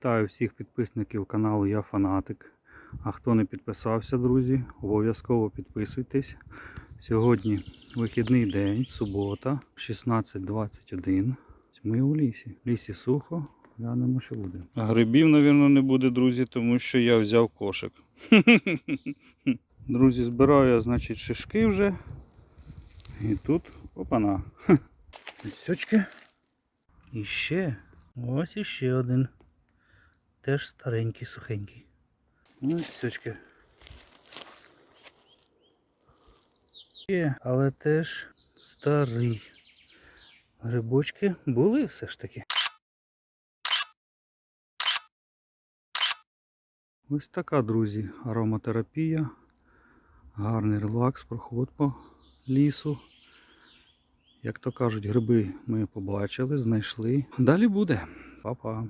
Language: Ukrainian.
Вітаю всіх підписників каналу Я Фанатик. А хто не підписався, друзі, обов'язково підписуйтесь. Сьогодні вихідний день, субота, 16.21. Ми у лісі. В лісі сухо, глянемо, що буде. А грибів, мабуть, не буде, друзі, тому що я взяв кошик. Друзі, збираю я, значить, шишки вже. І тут опана. Сьочки. І ще. Ось іще один. Теж старенький, сухенький. Ось сьочки. Ще, але теж старий. Грибочки були все ж таки. Ось така, друзі, ароматерапія. Гарний релакс, проход по лісу. Як то кажуть, гриби ми побачили, знайшли. Далі буде. Па-па.